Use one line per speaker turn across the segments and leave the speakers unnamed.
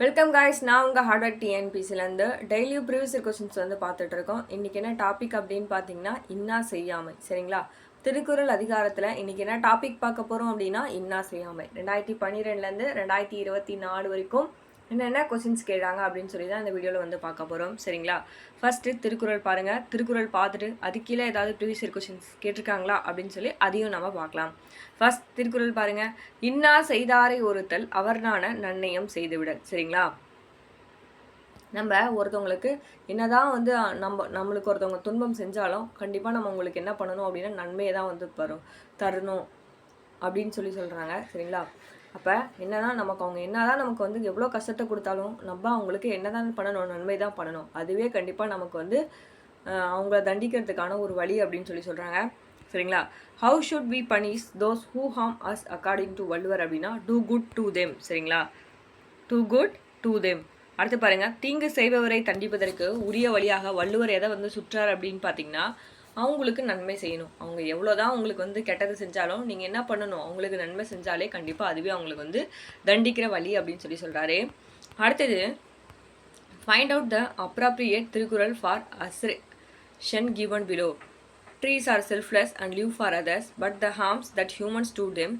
Welcome guys நான் உங்கள் hardware டிஎன்பிசிலேருந்து டெய்லியும் ப்ரீவியஸ் கொஸ்டின்ஸ் வந்து பார்த்துட்டு இருக்கோம். இன்றைக்கி என்ன டாபிக் அப்படின்னு பார்த்தீங்கன்னா இன்னா செய்யாமை. சரிங்களா? திருக்குறள் அதிகாரத்தில் இன்றைக்கி என்ன டாபிக் பார்க்க போகிறோம் அப்படின்னா இன்னா செய்யாமை. ரெண்டாயிரத்தி பன்னிரெண்டுலேருந்து ரெண்டாயிரத்தி இருபத்தி நாலு வரைக்கும் என்னென்ன கொஸ்டின்ஸ் கேட்குறாங்க அப்படின்னு சொல்லி தான் இந்த வீடியோவில் வந்து பார்க்க போகிறோம் சரிங்களா? ஃபஸ்ட்டு திருக்குறள் பாருங்கள் திருக்குறள் பார்த்துட்டு அது கீழே ஏதாவது ப்ரீவியஸ் கொஸ்டின்ஸ் கேட்டிருக்காங்களா அப்படின்னு சொல்லி அதையும் நம்ம பார்க்கலாம். ஃபஸ்ட் திருக்குறள் பாருங்கள் இன்னா செய்தாரை ஒருத்தல் அவர்னான நன்னயம் செய்துவிடல். சரிங்களா? நம்ம ஒருத்தவங்களுக்கு என்னதான் வந்து நம்ம நம்மளுக்கு ஒருத்தவங்க துன்பம் செஞ்சாலும் கண்டிப்பாக நம்ம உங்களுக்கு என்ன பண்ணணும் அப்படின்னா நன்மையை தான் வந்து தரும் தரணும் அப்படின்னு சொல்லி சொல்கிறாங்க சரிங்களா? அப்போ என்னதான் நமக்கு அவங்க என்னதான் நமக்கு வந்து எவ்வளோ கஷ்டத்தை கொடுத்தாலும் நம்ம அவங்களுக்கு என்னதான் பண்ணணும் நன்மை தான் பண்ணணும். அதுவே கண்டிப்பாக நமக்கு வந்து அவங்கள தண்டிக்கிறதுக்கான ஒரு வழி அப்படின்னு சொல்லி சொல்கிறாங்க சரிங்களா? How should we punish those who harm us according to Valluvar அப்படின்னா டூ குட் டு தெம் சரிங்களா? டூ குட் டு தெம் அடுத்து பாருங்கள் தீங்கு செய்பவரை தண்டிப்பதற்கு உரிய வழியாக வள்ளுவர் எதை வந்து சுற்றார் அப்படின்னு பார்த்தீங்கன்னா அவங்களுக்கு நன்மை செய்யணும் அவங்க எவ்வளோதான் அவங்களுக்கு வந்து கெட்டது செஞ்சாலும் நீங்கள் என்ன பண்ணணும் அவங்களுக்கு நன்மை செஞ்சாலே கண்டிப்பாக அதுவே அவங்களுக்கு வந்து தண்டிக்கிற வழி அப்படின்னு சொல்லி சொல்கிறாரு அடுத்தது find out the appropriate Thirukkural for assertion given below trees are selfless and live for others but the harms that humans do them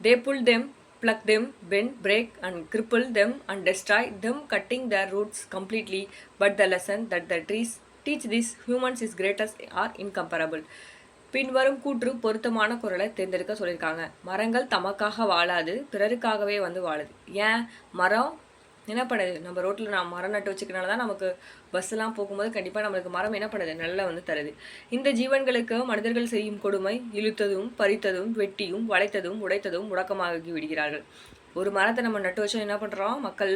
they pull them pluck them, bend, break and cripple them and destroy them cutting the roots completely but the lesson that the trees teach this humans is greatest or incomparable பின்வரும் கூற்று பொருத்தமான குரலை தேர்ந்தெடுக்க சொல்லியிருக்காங்க. மரங்கள் தமக்காக வாழாது பிறருக்காகவே வந்து வாழுது. ஏன்? மரம் என்ன பண்ணுது நம்ம ரோட்டில் நான் மரம் நட்டு வச்சுக்கனால தான் நமக்கு பஸ்ஸெல்லாம் போகும்போது கண்டிப்பாக நம்மளுக்கு மரம் என்ன பண்ணுது நல்லா வந்து தருது. இந்த ஜீவன்களுக்கு மனிதர்கள் செய்யும் கொடுமை இழுத்ததும் பறித்ததும் வெட்டியும் வளைத்ததும் உடைத்ததும் முடக்கமாகி விடுகிறார்கள். ஒரு மரத்தை நம்ம நட்டு வச்சோம் என்ன பண்ணுறோம் மக்கள்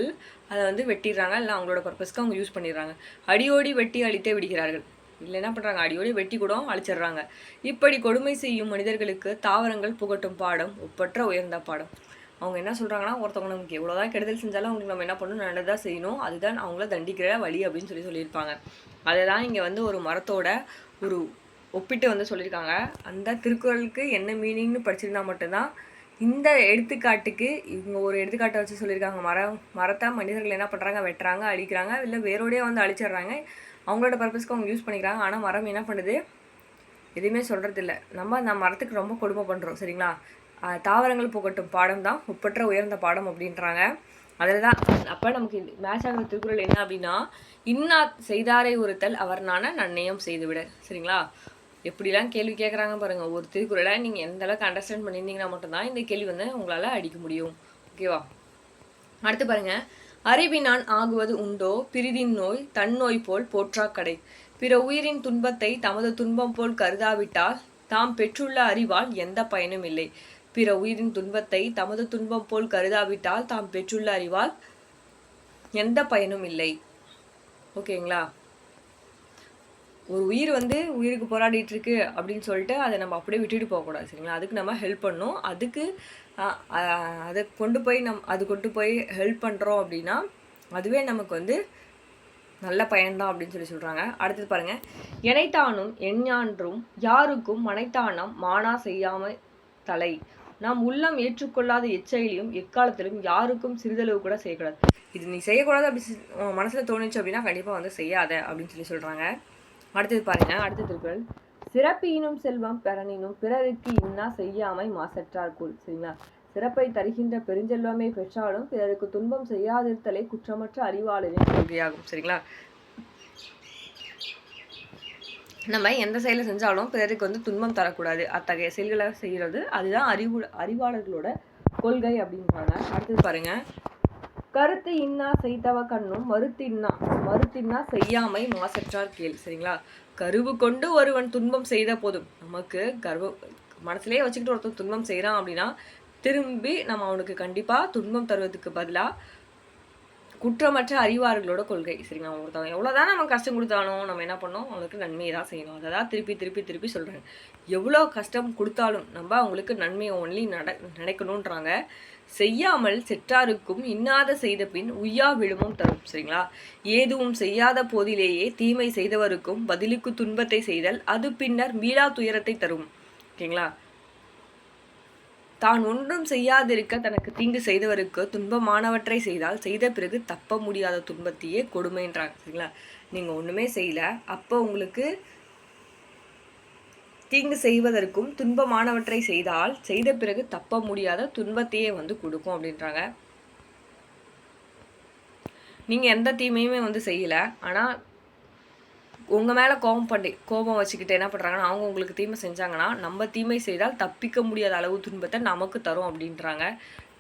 அதை வந்து வெட்டிடுறாங்க. இல்லை அவங்களோட பர்பஸ்க்கு அவங்க யூஸ் பண்ணிடுறாங்க. அடியோடி வெட்டி அழித்தே விடுகிறார்கள். இல்லை என்ன பண்ணுறாங்க அடியோடி வெட்டி கூட அழிச்சிடுறாங்க. இப்படி கொடுமை செய்யும் மனிதர்களுக்கு தாவரங்கள் புகட்டும் பாடம் ஒப்பற்ற உயர்ந்த பாடம். அவங்க என்ன சொல்கிறாங்கன்னா ஒருத்தவங்க நமக்கு எவ்வளோதான் கெடுதல் செஞ்சாலும் அவங்களுக்கு நம்ம என்ன பண்ணணும்? நல்லதாக செய்யணும். அதுதான் அவங்கள தண்டிக்கிற வழி அப்படின்னு சொல்லி சொல்லியிருப்பாங்க. அதை தான் இங்கே வந்து ஒரு மரத்தோட ஒரு ஒப்பிட்டு வந்து சொல்லியிருக்காங்க. அந்த திருக்குறளுக்கு என்ன மீனிங்னு படிச்சிருந்தா மட்டும்தான் இந்த எடுத்துக்காட்டுக்கு இவங்க ஒரு எடுத்துக்காட்டை வச்சு சொல்லியிருக்காங்க. மரம் மரத்தை மனிதர்கள் என்ன பண்ணுறாங்க வெட்டுறாங்க அழிக்கிறாங்க இல்லை வேரோடையே வந்து அழிச்சிடுறாங்க. அவங்களோட பர்பஸ்க்கு அவங்க யூஸ் பண்ணிக்கிறாங்க. ஆனால் மரம் என்ன பண்ணுது? எதுவுமே சொல்கிறது இல்லை நம்ம அந்த மரத்துக்கு ரொம்ப கொடுமை பண்ணுறோம் சரிங்களா? தாவரங்கள் புகட்டும் பாடம் தான். ஒப்பற்ற உயர்ந்த பாடம் அப்படின்றாங்க. அதில் தான் அப்போ நமக்கு மேட்ச் ஆகிற திருக்குறள் என்ன அப்படின்னா இன்னா செய்தாரை ஒருத்தல் அவர்னான நன்னயம் செய்துவிட சரிங்களா? எப்படிலாம் கேள்வி கேட்குறாங்க பாருங்கள் ஒரு திருக்குறளை நீங்கள் எந்த அளவுக்கு அண்டர்ஸ்டாண்ட் பண்ணியிருந்தீங்கன்னா மட்டும்தான் இந்த கேள்வி வந்து உங்களால் அடிக்க முடியும். ஓகேவா அடுத்து பாருங்கள் அறிவினான் ஆகுவது உண்டோ? பிரிதின் நோய் தன் நோய் போல் போற்றாக்கடை. பிற உயிரின் துன்பத்தை தமது துன்பம் போல் கருதாவிட்டால் தாம் பெற்றுள்ள அறிவால் எந்த பயனும் இல்லை. பிற உயிரின் துன்பத்தை தமது துன்பம் போல் கருதாவிட்டால் தாம் பெற்றுள்ள அறிவால் எந்த பயனும் இல்லை. ஓகேங்களா ஒரு உயிர் வந்து உயிருக்கு போராடிட்டு இருக்கு அப்படின்னு சொல்லிட்டு அதை நம்ம அப்படியே விட்டுட்டு போகக்கூடாது சரிங்களா? அதுக்கு நம்ம ஹெல்ப் பண்ணணும். அதுக்கு அதை கொண்டு போய் நம் அது கொண்டு போய் ஹெல்ப் பண்ணுறோம் அப்படின்னா அதுவே நமக்கு வந்து நல்ல பயன்தான் அப்படின்னு சொல்லி சொல்கிறாங்க அடுத்தது பாருங்கள் எனைத்தானும் எஞ்ஞான்றும் யாருக்கும் மனைத்தானம் மானா செய்யாம தலை. நாம் உள்ளம் ஏற்றுக்கொள்ளாத எச்சையிலையும் எக்காலத்திலும் யாருக்கும் சிறிதளவு கூட செய்யக்கூடாது. இது நீ செய்யக்கூடாது அப்படி மனசில் தோணுச்சு அப்படின்னா கண்டிப்பாக வந்து செய்யாத அப்படின்னு சொல்லி சொல்கிறாங்க அடுத்தது பாருங்க அடுத்த திருக்குறள். சிறப்பினும் செல்வம் பெறனினும் பிறருக்கு இன்னா செய்யாமை மாசற்றார்க்குள் சரிங்களா? சிறப்பை தருகின்ற பெருஞ்செல்வமே பெற்றாலும் பிறருக்கு துன்பம் செய்யாதிருத்தலே குற்றமற்ற அறிவாளரின் கொள்கையாகும் சரிங்களா? நம்ம எந்த செயலை செஞ்சாலும் பிறருக்கு வந்து துன்பம் தரக்கூடாது. அத்தகைய செயல்களை செய்கிறது அதுதான் அறிவு அறிவாளர்களோட கொள்கை அப்படின்றாங்க. அடுத்தது பாருங்க கருத்து இன்னா செய்தவ கண்ணும் மறுத்தின்னா மறுத்தின்னா செய்யாமை மாசற்றார் கேள் சரிங்களா? கருவு கொண்டு ஒருவன் துன்பம் செய்த போதும் நமக்கு கர்வ மனசுலயே வச்சுக்கிட்டு ஒருத்தன் துன்பம் செய்கிறான் அப்படின்னா திரும்பி நம்ம அவனுக்கு கண்டிப்பாக துன்பம் தருவதுக்கு பதிலாக குற்றமற்ற அறிவார்களோட கொள்கை. சரிங்களா ஒருத்தவங்க எவ்வளோதான் நம்ம கஷ்டம் கொடுத்தாலும் நம்ம என்ன பண்ணோம்? அவங்களுக்கு நன்மையை தான் செய்யணும். அதை தான் திருப்பி திருப்பி திருப்பி சொல்கிறாங்க எவ்வளோ கஷ்டம் கொடுத்தாலும் நம்ம அவங்களுக்கு நன்மையை ஒன்லி நட நினைக்கணுன்றாங்க செய்யாமல் செற்றாருக்கும் இன்னாத செய்த பின் உய்யா விழுமும் தரும். சரிங்களா? ஏதுவும் செய்யாத போதிலேயே தீமை செய்தவருக்கும் பதிலுக்கு துன்பத்தை செய்தல் அது பின்னர் மீளா துயரத்தை தரும். ஓகேங்களா? தான் ஒன்றும் செய்யாதிருக்க தனக்கு தீங்கு செய்தவருக்கு துன்பமானவற்றை செய்தால் செய்த பிறகு தப்ப முடியாத துன்பத்தையே கொடுமைன்றாங்க சரிங்களா? நீங்கள் ஒன்றுமே செய்யலை. அப்போ உங்களுக்கு தீங்கு செய்வதற்கும் துன்பமானவற்றை செய்தால் செய்த பிறகு தப்ப முடியாத துன்பத்தையே வந்து கொடுக்கும் அப்படின்றாங்க. நீங்கள் எந்த தீமையுமே வந்து செய்யலை. ஆனால் உங்கள் மேலே கோபம் பண்ணி கோபம் வச்சுக்கிட்டு என்ன பண்ணுறாங்கன்னா அவங்க உங்களுக்கு தீமை செஞ்சாங்கன்னா நம்ம தீமை செய்தால் தப்பிக்க முடியாத அளவு துன்பத்தை நமக்கு தரும் அப்படின்றாங்க.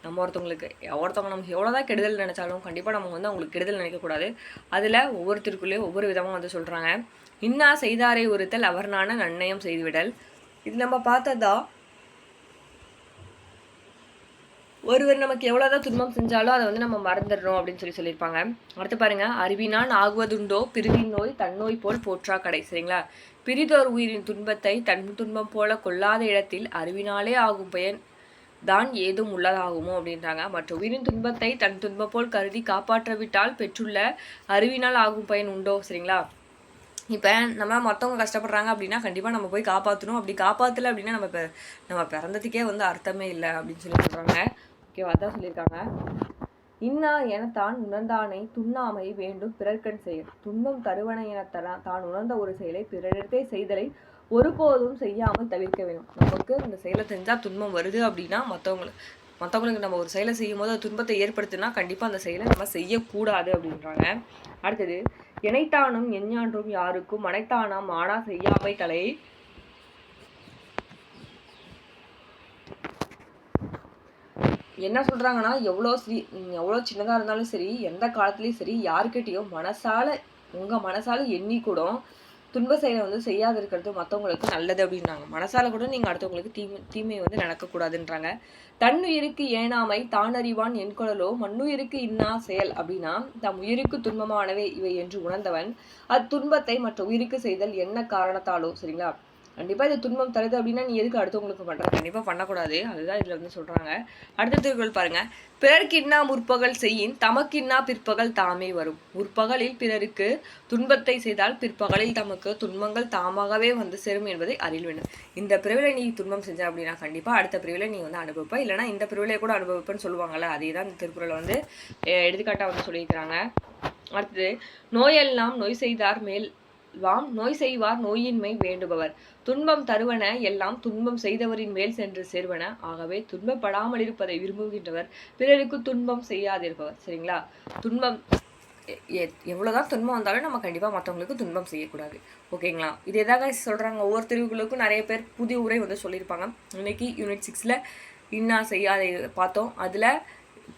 நம்ம ஒருத்தவங்களுக்கு ஒருத்தவங்க நமக்கு எவ்வளோதான் கெடுதல் நினச்சாலும் கண்டிப்பாக நம்ம வந்து அவங்களுக்கு கெடுதல் நினைக்கக்கூடாது அதில் ஒவ்வொருத்தருக்குள்ளேயும் ஒவ்வொரு விதமாக வந்து சொல்கிறாங்க இன்னா செய்தாரை ஒருத்தல் அவர்னான நன்னயம் செய்துவிடல். இது நம்ம பார்த்ததா ஒருவர் நமக்கு எவ்வளோதான் துன்பம் செஞ்சாலும் அதை வந்து நம்ம மறந்துடுறோம் அப்படின்னு சொல்லி சொல்லியிருப்பாங்க. அடுத்து பாருங்க அறிவினான் ஆகுவதுண்டோ பிரிவின் நோய் தன்னோய் போல் போற்றா கடை சரிங்களா? பிரிதோர் உயிரின் துன்பத்தை தன் துன்பம் போல கொள்ளாத இடத்தில் அறிவினாலே ஆகும் பயன் தான் ஏதும் உள்ளதாகுமோ அப்படின்றாங்க. மற்ற உயிரின் துன்பத்தை தன் துன்பம் போல் கருதி காப்பாற்றவிட்டால் பெற்றுள்ள அறிவினால் ஆகும் பயன் உண்டோ சரிங்களா? இப்போ நம்ம மற்றவங்க கஷ்டப்படுறாங்க அப்படின்னா கண்டிப்பாக நம்ம போய் காப்பாற்றணும் அப்படி காப்பாற்றலை அப்படின்னா நம்ம நம்ம பிறந்ததுக்கே வந்து அர்த்தமே இல்லை அப்படின்னு சொல்லி சொல்கிறாங்க ஓகேவா அதான் சொல்லியிருக்காங்க. இன்னா எனத்தான் உணர்ந்தானை துண்ணாமை வேண்டும் பிறர்க்கண் செயல். துன்பம் தருவன என தான் உணர்ந்த ஒரு செயலை பிறரிடத்தே செய்தலை ஒருபோதும் செய்யாமல் தவிர்க்க வேணும் நமக்கு இந்த செயலை செஞ்சால் துன்பம் வருது அப்படின்னா மற்றவங்களுக்கு மற்றவங்களுக்கு நம்ம ஒரு செயலை செய்யும் போது துன்பத்தை ஏற்படுத்தினா கண்டிப்பாக அந்த செயலை நம்ம செய்யக்கூடாது அப்படின்றாங்க. அடுத்தது எனைத்தானும் எஞ்ஞான்றும் யாருக்கும் மனைத்தானாம் ஆனா செய்யாமை தலை என்ன சொல்கிறாங்கன்னா எவ்வளோ சரி எவ்வளோ சின்னதாக இருந்தாலும் சரி எந்த காலத்துலேயும் சரி யாருக்கிட்டேயும் மனசால் உங்கள் மனசால் எண்ணி கூட துன்ப செயலை வந்து செய்யாது இருக்கிறது மற்றவங்களுக்கு நல்லது அப்படின்றாங்க. மனசால கூட நீங்கள் அடுத்தவங்களுக்கு தீமை தீமை வந்து நடக்கக்கூடாதுன்றாங்க தன்னுயிருக்கு ஏனாமை தானறிவான் என் குழலோ மண்ணுயிருக்கு இன்னா செயல் அப்படின்னா தம் உயிருக்கு துன்பமானவை இவை என்று உணர்ந்தவன் அத்துன்பத்தை மற்ற உயிருக்கு செய்தல் என்ன காரணத்தாலோ சரிங்களா? கண்டிப்பாக இது துன்பம் தருது அப்படின்னா நீ எதுக்கு அடுத்தவங்களுக்கு பண்ணுற கண்டிப்பாக பண்ணக்கூடாது. அதுதான் இதில் வந்து சொல்கிறாங்க அடுத்த திருக்குறள் பாருங்கள் பிறர்க்கின்னா முற்பகல் செய்யின் தமக்கின்னா பிற்பகல் தாமே வரும். முற்பகலில் பிறருக்கு துன்பத்தை செய்தால் பிற்பகலில் தமக்கு துன்பங்கள் தாமாகவே வந்து சேரும் என்பதை அறில் வேண்டும். இந்த பிரிவில் நீ துன்பம் செஞ்ச அப்படின்னா கண்டிப்பாக அடுத்த பிரிவில் நீ வந்து அனுபவிப்ப. இல்லைனா இந்த பிரிவிலே கூட அனுபவிப்பேன்னு சொல்லுவாங்கல்ல அதே தான் இந்த திருக்குறளை வந்து எடுத்துக்காட்டாக வந்து சொல்லியிருக்கிறாங்க. அடுத்தது நோயெல்லாம் நோய் செய்தார் மேல் வாம் நோய் செய்வார் நோயின்மை வேண்டுபவர். துன்பம் தருவன எல்லாம் துன்பம் செய்தவரின் மேல் சென்று சேர்வன. ஆகவே துன்பப்படாமல் இருப்பதை விரும்புகின்றவர் பிறருக்கு துன்பம் செய்யாதிருப்பவர். சரிங்களா? துன்பம் எவ்வளோதான் துன்பம் வந்தாலும் நம்ம கண்டிப்பாக மற்றவங்களுக்கு துன்பம் செய்யக்கூடாது. ஓகேங்களா? இது எதாக சொல்கிறாங்க ஒவ்வொரு தெருவுகளுக்கும் நிறைய பேர் புதிய உரை வந்து சொல்லியிருப்பாங்க. இன்னைக்கு யூனிட் சிக்ஸில் இன்னா செய்யாத பார்த்தோம். அதில்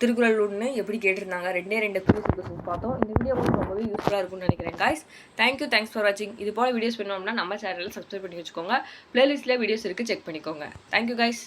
திருக்குறள் ஒன்று எப்படி கேட்டிருந்தாங்க? ரெண்டே ரெண்டு க்ரூஸ் பார்த்தோம். இந்த வீடியோ உங்களுக்கு ரொம்பவே யூஸ்ஃபுல்லாக இருக்கும்னு நினைக்கிறேன் காய்ஸ் தேங்க்யூ தேங்க்ஸ் ஃபார் வாட்சிங் இது போல் வீடியோஸ் பண்ணோம்னா நம்ம சேனலில் சப்ஸ்கிரைப் பண்ணி வச்சுக்கோங்க. ப்ளேலிஸ்ட்டில் வீடியோஸ் இருக்குது செக் பண்ணிக்கோங்க. Thank you guys